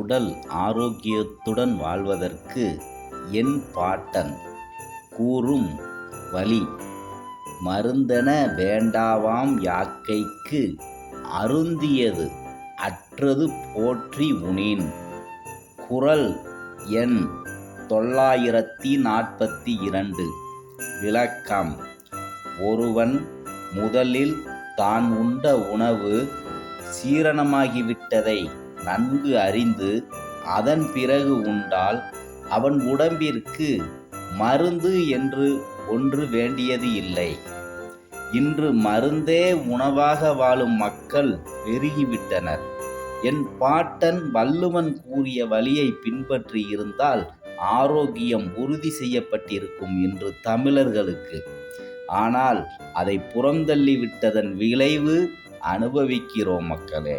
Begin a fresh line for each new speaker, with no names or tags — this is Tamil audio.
உடல் ஆரோக்கியத்துடன் வாழ்வதற்கு என் பாட்டன் கூறும் வழி மருந்தென வேண்டாவாம் யாக்கைக்கு அருந்தியது அற்றது போற்றி உனேன் குரல் எண் தொள்ளாயிரத்தி நாற்பத்தி இரண்டு விளக்கம் ஒருவன் முதலில் தான் உண்ட உணவு சீரணமாகிவிட்டதை நன்கு அறிந்து அதன் பிறகு உண்டால் அவன் உடம்பிற்கு மருந்து என்று ஒன்று வேண்டியது இல்லை இன்று மருந்தே உணவாக வாழும் மக்கள் பெருகிவிட்டனர் என் பாட்டன் வள்ளுவன் கூறிய வழியை பின்பற்றி இருந்தால் ஆரோக்கியம் உறுதி செய்யப்பட்டிருக்கும் என்று தமிழர்களுக்கு ஆனால் அதை புறந்தள்ளிவிட்டதன் விளைவு அனுபவிக்கிறோம் மக்களே